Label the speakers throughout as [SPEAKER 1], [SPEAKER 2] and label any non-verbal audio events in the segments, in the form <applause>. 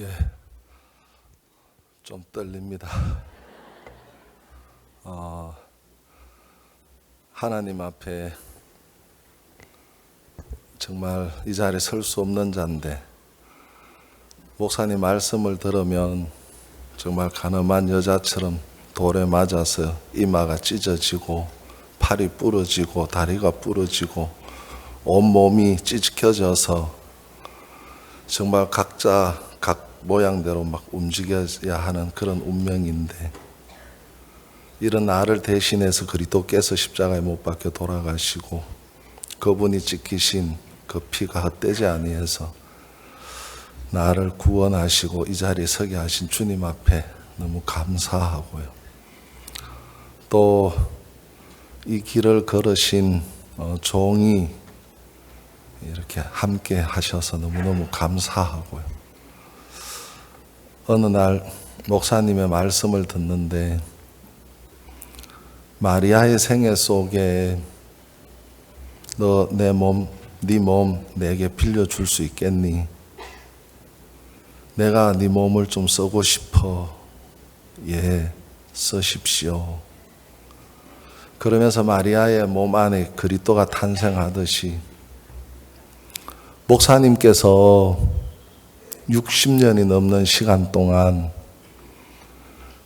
[SPEAKER 1] 예, 좀 떨립니다. 어, 하나님 앞에 정말 이 자리에 설 수 없는 자인데 목사님 말씀을 들으면 정말 가늠한 여자처럼 돌에 맞아서 이마가 찢어지고 팔이 부러지고 다리가 부러지고 온 몸이 찢겨져서 정말 각자 각 모양대로 막 움직여야 하는 그런 운명인데 이런 나를 대신해서 그리스도께서 십자가에 못 박혀 돌아가시고 그분이 찍히신 그 피가 헛되지 아니해서 나를 구원하시고 이 자리에 서게 하신 주님 앞에 너무 감사하고요. 또 이 길을 걸으신 어, 종이 이렇게 함께 하셔서 너무너무 감사하고요. 어느 날 목사님의 말씀을 듣는데 마리아의 생애 속에 너 내 몸, 네 몸 내게 빌려 줄 수 있겠니? 내가 네 몸을 좀 쓰고 싶어. 예, 쓰십시오. 그러면서 마리아의 몸 안에 그리스도가 탄생하듯이 목사님께서 60년이 넘는 시간 동안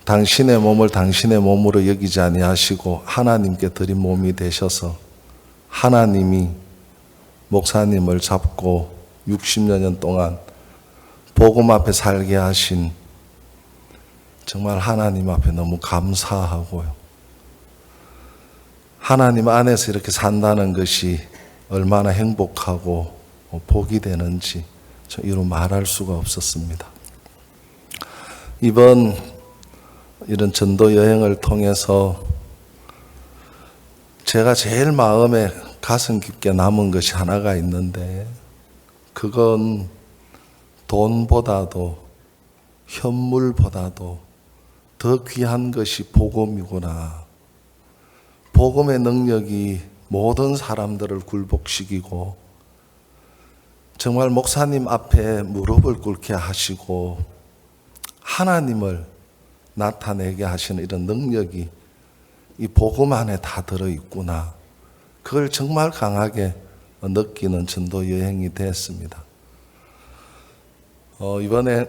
[SPEAKER 1] 당신의 몸을 당신의 몸으로 여기지 아니하시고 하나님께 드린 몸이 되셔서 하나님이 목사님을 잡고 60년 동안 복음 앞에 살게 하신 정말 하나님 앞에 너무 감사하고요. 하나님 안에서 이렇게 산다는 것이 얼마나 행복하고 복이 되는지 저 이루 말할 수가 없었습니다. 이번 이런 전도 여행을 통해서 제가 제일 마음에 가슴 깊게 남은 것이 하나가 있는데 그건 돈보다도 현물보다도 더 귀한 것이 복음이구나. 복음의 능력이 모든 사람들을 굴복시키고 정말 목사님 앞에 무릎을 꿇게 하시고 하나님을 나타내게 하시는 이런 능력이 이 복음 안에 다 들어 있구나. 그걸 정말 강하게 느끼는 전도 여행이 됐습니다. 어, 이번에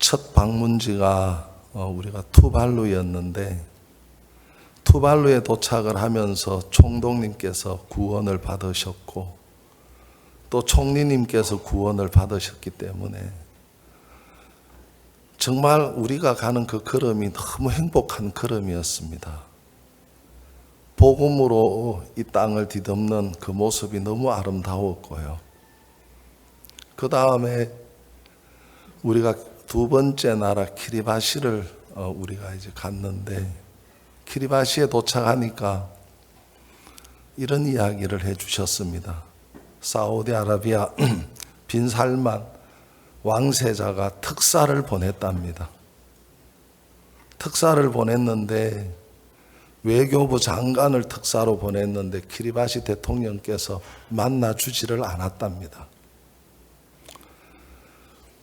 [SPEAKER 1] 첫 방문지가 어, 우리가 투발루였는데 투발루에 도착을 하면서 총독님께서 구원을 받으셨고 또 총리님께서 구원을 받으셨기 때문에 정말 우리가 가는 그 걸음이 너무 행복한 걸음이었습니다. 복음으로 이 땅을 뒤덮는 그 모습이 너무 아름다웠고요. 그 다음에 우리가 두 번째 나라 키리바시를 어, 우리가 이제 갔는데 키리바시에 도착하니까 이런 이야기를 해 주셨습니다. 사우디아라비아 <clears throat> 빈살만 왕세자가 특사를 보냈답니다. 특사를 보냈는데 외교부 장관을 특사로 보냈는데 키리바시 대통령께서 만나 주지를 않았답니다.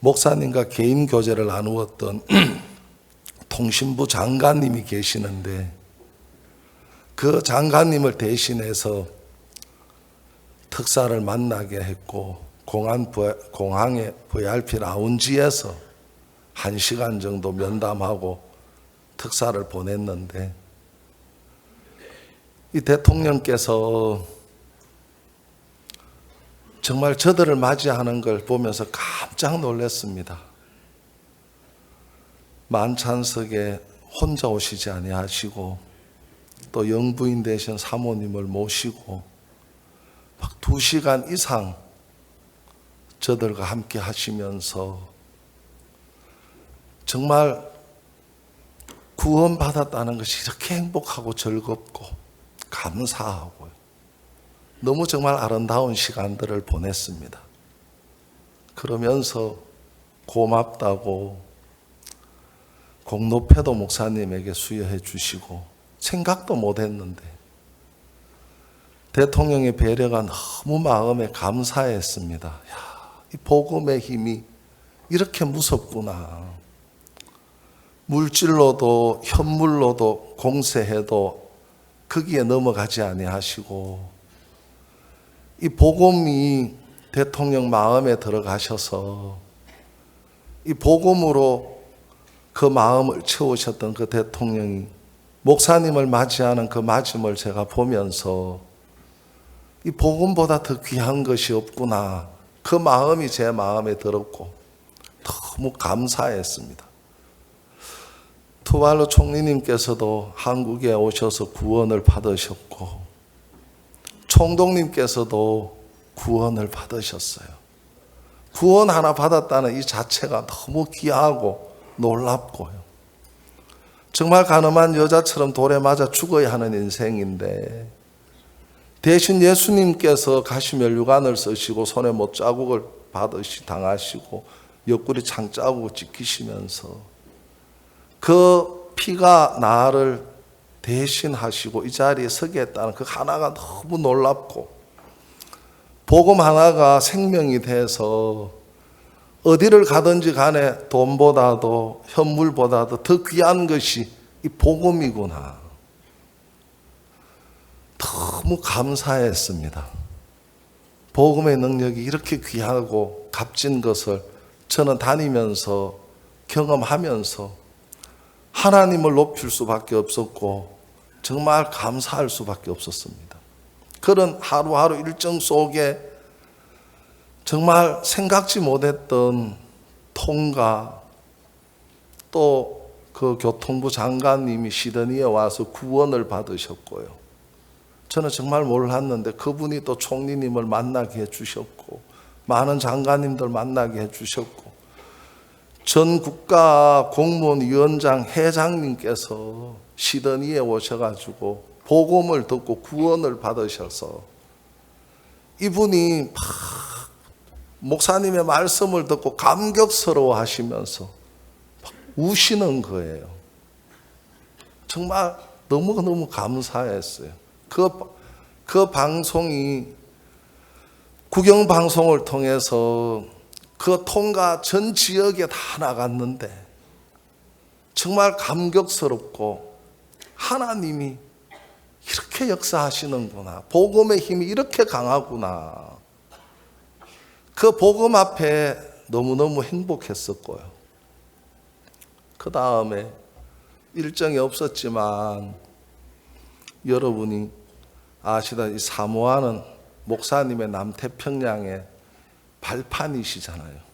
[SPEAKER 1] 목사님과 개인 교제를 나누었던 <clears throat> 통신부 장관님이 계시는데 그 장관님을 대신해서 특사를 만나게 했고 공항 공항의 VIP 라운지에서 한 시간 정도 면담하고 특사를 보냈는데 이 대통령께서 정말 저들을 맞이하는 걸 보면서 깜짝 놀랐습니다. 만찬석에 혼자 오시지 아니하시고 또 영부인 되신 사모님을 모시고 막 두 시간 이상 저들과 함께 하시면서 정말 구원받았다는 것이 이렇게 행복하고 즐겁고 감사하고요. 너무 정말 아름다운 시간들을 보냈습니다. 그러면서 고맙다고 공로패도 목사님에게 수여해 주시고 생각도 못 했는데 대통령의 배려가 너무 마음에 감사했습니다. 야, 이 복음의 힘이 이렇게 무섭구나. 물질로도 현물로도 공세해도 거기에 넘어가지 아니하시고 이 복음이 대통령 마음에 들어가셔서 이 복음으로 그 마음을 채우셨던 그 대통령이 목사님을 맞이하는 그 맞음을 제가 보면서 이 복음보다 더 귀한 것이 없구나. 그 마음이 제 마음에 들었고 너무 감사했습니다. 투발로 총리님께서도 한국에 오셔서 구원을 받으셨고 총독님께서도 구원을 받으셨어요. 구원 하나 받았다는 이 자체가 너무 귀하고 놀랍고요. 정말 가늠한 여자처럼 돌에 맞아 죽어야 하는 인생인데 대신 예수님께서 가시면 유관을 쓰시고 손에 못 자국을 받으시 당하시고 옆구리 창 자국을 지키시면서 그 피가 나를 대신하시고 이 자리에 서게 했다는 그 하나가 너무 놀랍고 복음 하나가 생명이 돼서 어디를 가든지 간에 돈보다도 현물보다도 더 귀한 것이 이 복음이구나. 너무 감사했습니다. 복음의 능력이 이렇게 귀하고 값진 것을 저는 다니면서 경험하면서 하나님을 높일 수밖에 없었고 정말 감사할 수밖에 없었습니다. 그런 하루하루 일정 속에 정말 생각지 못했던 통과 또 그 교통부 장관님이 시드니에 와서 구원을 받으셨고요. 저는 정말 몰랐는데 그분이 또 총리님을 만나게 해주셨고 많은 장관님들 만나게 해주셨고 전 국가 공무원 위원장 회장님께서 시드니에 오셔가지고 복음을 듣고 구원을 받으셔서 이분이 막 목사님의 말씀을 듣고 감격스러워 하시면서 우시는 거예요. 정말 너무너무 감사했어요. 그, 그 방송이 국영방송을 통해서 그 통과 전 지역에 다 나갔는데 정말 감격스럽고 하나님이 이렇게 역사하시는구나. 복음의 힘이 이렇게 강하구나. 그 복음 앞에 너무너무 행복했었고요. 그 다음에 일정이 없었지만 여러분이 아시다시피 사모아는 목사님의 남태평양의 발판이시잖아요.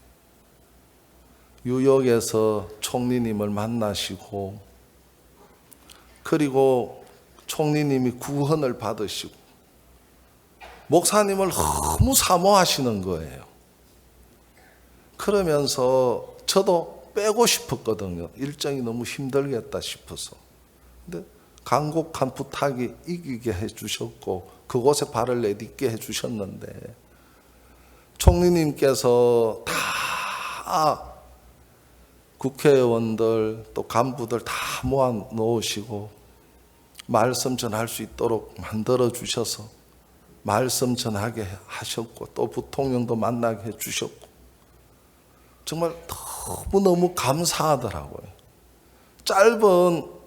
[SPEAKER 1] 뉴욕에서 총리님을 만나시고 그리고 총리님이 구원을 받으시고 목사님을 너무 사모하시는 거예요. 그러면서 저도 빼고 싶었거든요. 일정이 너무 힘들겠다 싶어서. 근데 간곡한 부탁이 이기게 해주셨고 그곳에 발을 내딛게 해주셨는데 총리님께서 다 국회의원들 또 간부들 다 모아 놓으시고 말씀 전할 수 있도록 만들어 주셔서 말씀 전하게 하셨고 또 부통령도 만나게 해 주셨고 정말 너무너무 감사하더라고요. 짧은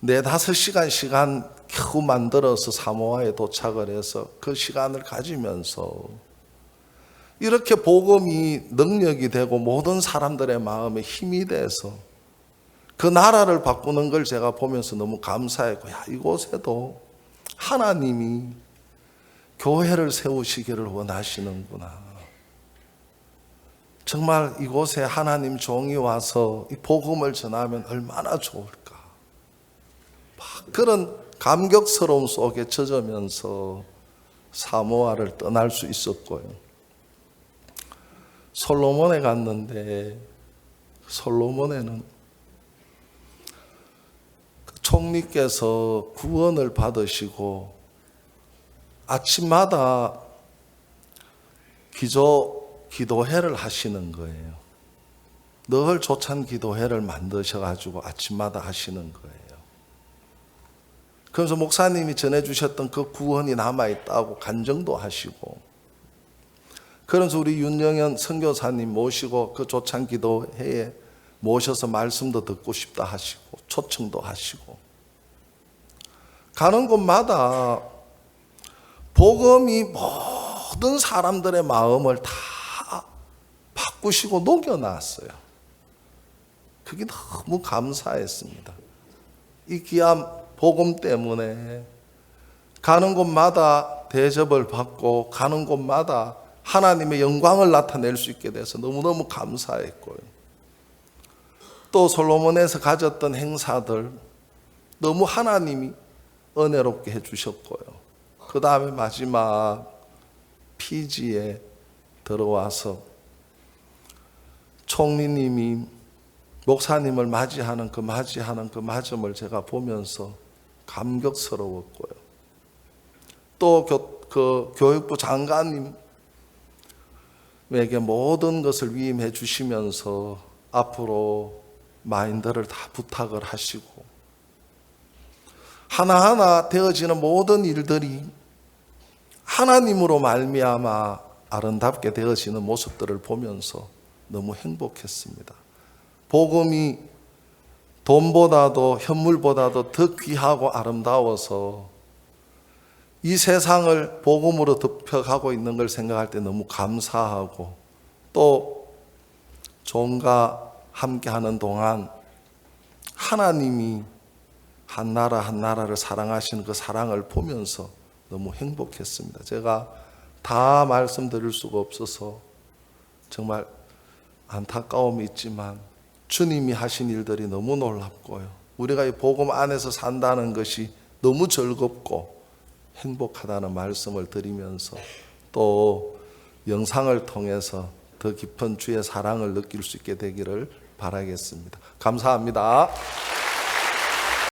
[SPEAKER 1] 네다섯 시간 시간 겨우 만들어서 사모아에 도착을 해서 그 시간을 가지면서 이렇게 복음이 능력이 되고 모든 사람들의 마음에 힘이 돼서 그 나라를 바꾸는 걸 제가 보면서 너무 감사했고, 야, 이곳에도 하나님이 교회를 세우시기를 원하시는구나. 정말 이곳에 하나님 종이 와서 이 복음을 전하면 얼마나 좋을까. 그런 감격스러움 속에 젖으면서 사모아를 떠날 수 있었고요. 솔로몬에 갔는데 솔로몬에는 그 총리께서 구원을 받으시고 아침마다 기도 기도회를 하시는 거예요. 늘 조찬 기도회를 만드셔 가지고 아침마다 하시는 거예요. 그래서 목사님이 전해주셨던 그 구원이 남아있다고 간증도 하시고, 그래서 우리 윤영현 선교사님 모시고 그 조찬 기도회에 모셔서 말씀도 듣고 싶다 하시고 초청도 하시고 가는 곳마다 복음이 모든 사람들의 마음을 다 바꾸시고 녹여놨어요. 그게 너무 감사했습니다. 이 귀한 복음 때문에 가는 곳마다 대접을 받고 가는 곳마다 하나님의 영광을 나타낼 수 있게 돼서 너무너무 감사했고요. 또 솔로몬에서 가졌던 행사들 너무 하나님이 은혜롭게 해주셨고요. 그 다음에 마지막 피지에 들어와서 총리님이 목사님을 맞이하는 그 맞이하는 그 맞음을 제가 보면서 감격스러웠고요. 또 교, 그 교육부 장관님에게 모든 것을 위임해 주시면서 앞으로 마인드를 다 부탁을 하시고 하나하나 되어지는 모든 일들이 하나님으로 말미암아 아름답게 되어지는 모습들을 보면서 너무 행복했습니다. 복음이 돈보다도 현물보다도 더 귀하고 아름다워서 이 세상을 복음으로 덮여가고 있는 걸 생각할 때 너무 감사하고 또 종과 함께하는 동안 하나님이 한 나라 한 나라를 사랑하시는 그 사랑을 보면서 너무 행복했습니다. 제가 다 말씀드릴 수가 없어서 정말 안타까움이 있지만 주님이 하신 일들이 너무 놀랍고요. 우리가 이 복음 안에서 산다는 것이 너무 즐겁고 행복하다는 말씀을 드리면서 또 영상을 통해서 더 깊은 주의 사랑을 느낄 수 있게 되기를 바라겠습니다. 감사합니다.